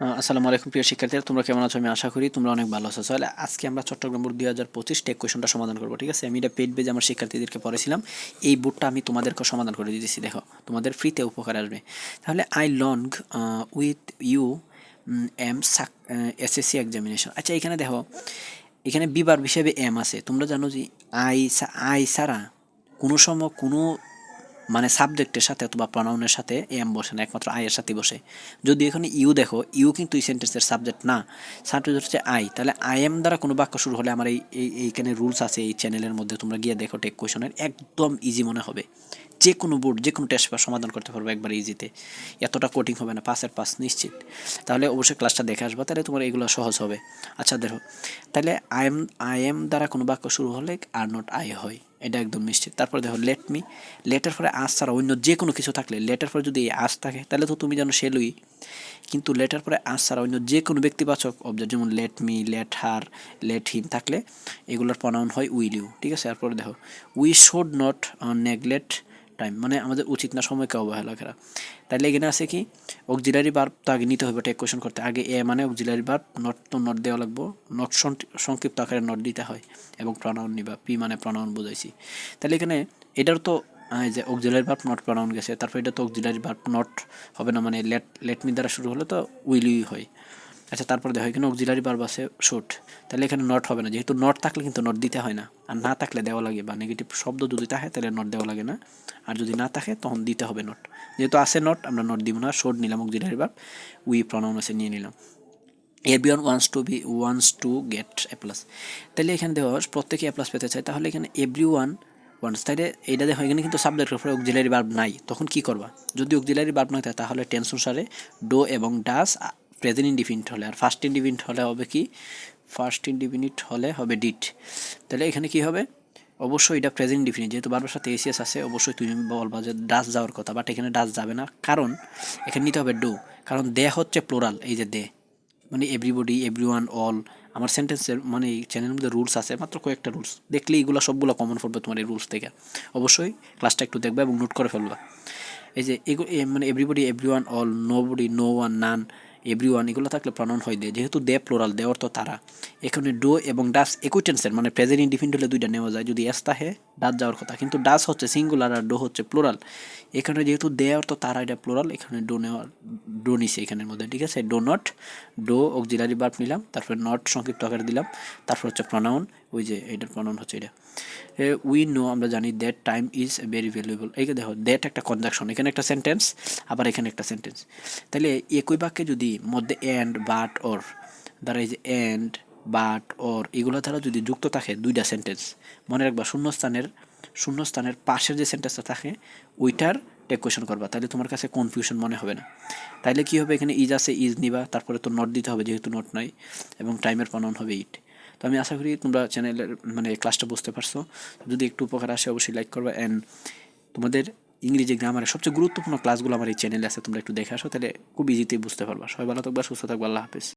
আসসালামু আলাইকুম প্রিয় শিক্ষার্থীরা, তোমরা কেমন আছো? আমি আশা করি তোমরা অনেক ভালো আছো। তাহলে আজকে আমরা চট্টগ্রাম বোর্ড দুই হাজার পঁচিশ টেক কোয়েশনটা সমাধান করব, ঠিক আছে? আমি এটা পেড বেজে আমার শিক্ষার্থীদেরকে পড়েছিলাম এই বোর্ডটা আমি তোমাদেরকে সমাধান করে দিতেছি, দেখো। তোমাদের ফ্রিতে উপকার আসবে। তাহলে I long with you M সাক এসএসসি এক্সামিনেশন। আচ্ছা এখানে দেখো, এখানে বিবার হিসেবে এম আছে। তোমরা জানো যে আই আই ছাড়া কোনো সময় কোনো মানে সাবজেক্টের সাথে অথবা প্রনাউনের সাথে এম বসে না, একমাত্র আই এর সাথে বসে। যদি এখানে ইউ দেখো ইউ কিন্তু এই সেন্টেন্সের সাবজেক্ট না। সাবজেক্ট হচ্ছে আই তাহলে আই এম দ্বারা কোনো বাক্য শুরু হলে আমার এই এই, এইখানে রুলস আছে, এই চ্যানেলের মধ্যে তোমরা গিয়ে দেখো টেক কোয়েশনের একদম ইজি মনে হবে। যে কোনো বোর্ড যে কোনো টেস্ট পেপার সমাধান করতে পারব একবার ইজিতে এতটা কোটিং হবে না পাসের পাস নিশ্চিত। তাহলে অবশ্যই ক্লাসটা দেখে আসবা, তাহলে তোমার এগুলো সহজ হবে। আচ্ছা দেখো, তাহলে আই এম আই এম দ্বারা কোনো বাক্য শুরু হলে আর নট আই হয়, এটা একদম নিশ্চিত। তারপর দেখো লেট মি লেটার পরে আস ছাড়া অন্য যে কোনো কিছু থাকলে লেটার পরে যদি আস থাকে, তাহলে তো তুমি জানো সেলুই। কিন্তু লেটার পরে আস ছাড়া অন্য যে কোনো ব্যক্তিবাচক অবজেক্ট যেমন let me let her let him থাকলে, এগুলোর প্রনাউন হয় উইল ইউ ঠিক আছে? তারপরে দেখো we should not neglect time মানে আমাদের উচিত না সময়কে অবহেলা করা। তাহলে এখানে আছে কি অক্সিলারি বার্ব তো আগে নিতে হবে টেক কোয়েশন করতে। আগে এ মানে অক্সিলারি বার্ব নট তো নট দেওয়া লাগবো। নট সংক্ষিপ্ত আকারে নট দিতে হয় এবং প্রনাউন নিবা। পি মানে প্রনাউন বোঝাইছি। তাহলে এখানে এটার তো যে অক্সিলারি বার্ব নট প্রনাউন গেছে। তারপর এটা তো অক্সিলারি বার্ব নট হবে না মানে লেট লেট মি দ্বারা শুরু হলে তো উইলই হয়। আচ্ছা তারপর দেখো, এখানে অক্সিলারি বার্ব আছে শুট তাহলে এখানে নট হবে না, যেহেতু নট থাকলে কিন্তু নট দিতে হয় না। আর না থাকলে দেওয়া লাগে বা নেগেটিভ শব্দ যদি থাকে, তাহলে নট দেওয়া লাগে না। আর যদি না থাকে, তখন দিতে হবে নট যেহেতু আছে নট আমরা নট দিব না শোট নিলাম অক্সিলারি বার্ব উই প্রনাউন নিয়ে নিলাম। Everyone wants to be wants to get A plus তাহলে এখানে দেওয়া প্রত্যেকে এ প্লাস পেতে চায়, তাহলে এখানে এভরি ওয়ান ওয়ান্স তাহলে এটা দেখো, এখানে কিন্তু সাবজেক্টের উপরে অক্সিলারি বার্ব নাই। তখন কি করবা? যদি অক্সিলারি বার্ব না থাকে তাহলে টেন্স অনুসারে ডো এবং ডাস প্রেজেন্ট ইন্ডিফিনিট হলে আর ফার্স্ট ইন্ডিফিনিট হলে হবে কি? ফার্স্ট ইন্ডিফিনিট হলে হবে ডিট তাহলে এখানে কি হবে? অবশ্যই এটা প্রেজেন্ট ডিফিনিট যেহেতু বারবার সাথে এসিএস আছে, অবশ্যই তুমি বলবা যে ডাস যাওয়ার কথা বাট এখানে ডাস যাবে না। কারণ এখানে নিতে হবে ডো কারণ দে হচ্ছে প্লোরাল এই যে দে। মানে এভরিবডি এভরি ওয়ান অল আমার সেন্টেন্সের মানে এই চ্যানেলের মধ্যে রুলস আছে, মাত্র কয়েকটা রুলস দেখলে এইগুলো সবগুলো কমন পড়বে তোমার এই রুলস থেকে। অবশ্যই ক্লাসটা একটু দেখবে এবং নোট করে ফেলবা। এই যে মানে everybody every one all nobody no one none every one এগুলো থাকলে প্রনাউন হয় দে যেহেতু দে প্লোরাল দে অর্থ তারা। এখানে ডো এবং ডাস, একই টেন্সের মানে প্রেজেন্ট ইন্ডিফিনিট হলে দুইটা নেওয়া যায়। যদি এস তাহে ডাস যাওয়ার কথা। কিন্তু ডাস হচ্ছে সিঙ্গুলার আর ডো হচ্ছে প্লোরাল এখানে যেহেতু দে অর্থ, তারা এটা প্লোরাল এখানে ডো নেওয়া ডো নিছে এখানের মধ্যে, ঠিক আছে? Do not, do auxiliary verb নিলাম, তারপরে নট সংক্ষিপ্ত আকারে দিলাম, তারপর হচ্ছে প্রনাউন ওই যে এটার প্রনাউন হচ্ছে এটা। উই নো আমরা জানি that time is very valuable এই দেখো দ্যাট একটা কনজাকশন এখানে একটা সেন্টেন্স আবার এখানে একটা সেন্টেন্স তাহলে একই বাক্যে যদি মধ্যে অ্যান্ড বাট ওর দ্বারা ইজ অ্যান্ড বাট, ওর এগুলো দ্বারা যদি যুক্ত থাকে দুইটা সেন্টেন্স মনে রাখবা শূন্যস্থানের শূন্যস্থানের পাশের যে সেন্টেন্সটা থাকে, ওইটার টেক কোয়েশন করবা, তাহলে তোমার কাছে কনফিউশন মনে হবে না। তাইলে কি হবে এখানে ইজ আছে ইজ নিবা, তারপরে তো নোট দিতে হবে, যেহেতু নোট নাই, এবং টাইমের প্রনাউন হবে ইট তো আমি আশা করি তোমরা চ্যানেলের মানে ক্লাসটা বুঝতে পারছ। যদি একটু উপকার আসে, অবশ্যই লাইক করবে অ্যান্ড তোমাদের ইংরেজি গ্রামারের সবচেয়ে গুরুত্বপূর্ণ ক্লাসগুলো আমার এই চ্যানেলে আছে, তোমরা একটু দেখে আসো, তাহলে খুব ইজিতেই বুঝতে পারবা। সবাই ভালো থাকবা, সুস্থ থাকবা, আল্লাহ হাফেজ।